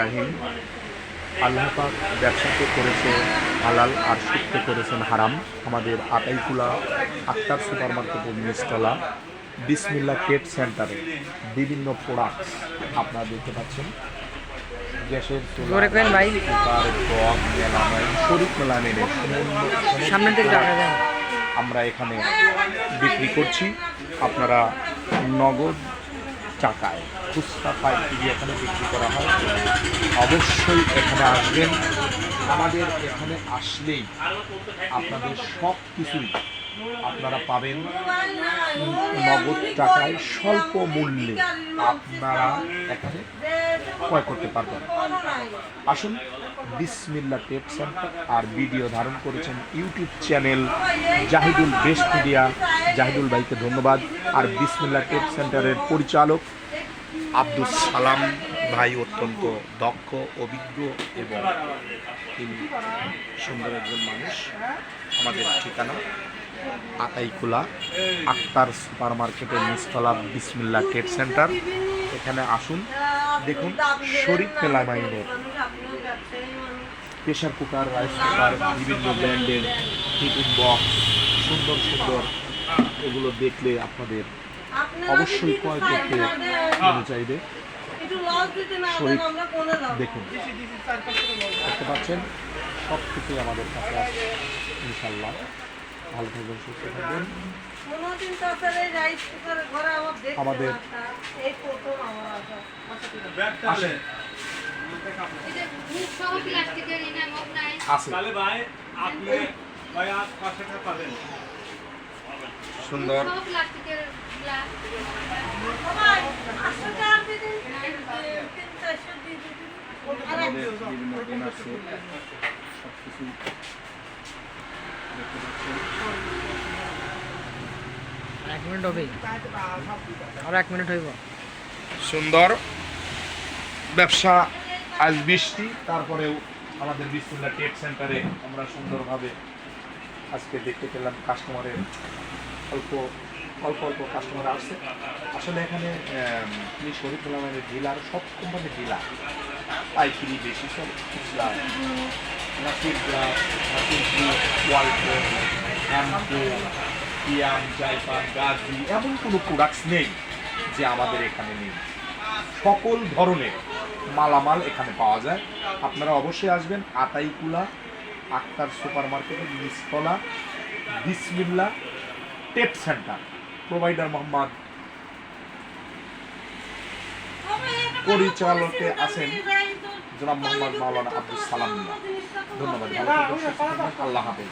রাহিম। আল্লাহ পাক ব্যবসাকে করেছে হালাল আর সুখকে করেছেন হারাম। আমাদের আটাইকুলা আক্তার সুপার মার্কেটের নিচতলা বিসমিল্লা কেট সেন্টারে বিভিন্ন প্রোডাক্টস আপনারা দেখতে পাচ্ছেন। গ্যাসের ভাই। শরীর আমরা এখানে বিক্রি করছি। আপনারা নগদ টাকায় খুচরা পাইকারি এখানে বিক্রি করা হয়। অবশ্যই এখানে আসবেন। আমাদের এখানে আসলেই আপনাদের সব কিছুই আপনারা পাবেন। নগদ টাকায় স্বল্প মূল্যে আপনারা এখানে ক্রয় করতে পারবেন। আসুন বিসমিল্লা টেপ সেন্টার আর ভিডিও ধারণ করেছেন YouTube channel Jahidul best media. Jahidul ভাইকে ধন্যবাদ। আর বিসমিল্লা টেপ সেন্টারের পরিচালক আব্দুল সালাম ভাই অত্যন্ত দক্ষ, অভিজ্ঞ এবং তিনি সুন্দর একজন মানুষ। আমাদের ঠিকানা আতাইকুলা আক্তার সুপার মার্কেটের নিচতলা বিসমিল্লা ট্রেড সেন্টার। এখানে আসুন, দেখুন শরীফ মেলামাইনের প্রেশার কুকার, রাইস কুকার, বিভিন্ন ব্র্যান্ডের টিফিন বক্স, সুন্দর সুন্দর এগুলো দেখলে আপনাদের অবশ্যই ক্রয় করতে মনে চাইবে। দেখুন দেখতে পাচ্ছেন সব কিছুই আমাদের কাছে আছে ইনশাল্লাহ ভালো থাকবেন সুস্থ থাকবেন। আমাদের- আসা। আসেন। আছে। ভাই আপনি ভাই আজ পাঁচশো টাকা পাবেন। সুন্দর। বিভিন্ন সব কিছু দেখতে পাচ্ছেন এক মিনিট হবে। আর এক মিনিট হইব। সুন্দর। ব্যবসা আজ বৃষ্টি তারপরেও আমাদের বিসমুল্লাহ টেক সেন্টারে আমরা সুন্দরভাবে আজকে দেখতে পেলাম কাস্টমারের অল্প অল্প অল্প কাস্টমার আসছে। আসলে এখানে তিনি শরীফ মানে ডিলার সব কোম্পানির ডিলার পাইকারি বেশি, সব এমন কোনো প্রোডাক্টস নেই যে আমাদের এখানে নেই। সকল ধরনের মালামাল এখানে পাওয়া যায়। আপনারা অবশ্যই আসবেন আতাইকুলা, আক্তার সুপার মার্কেটের নিচতলা, Bismillah tape centre provider Mohammad পরিচালকে আছেন জনাব মোহাম্মদ মাওলানা আব্দুল সালাম ধন্যবাদ। আল্লাহ হাফেজ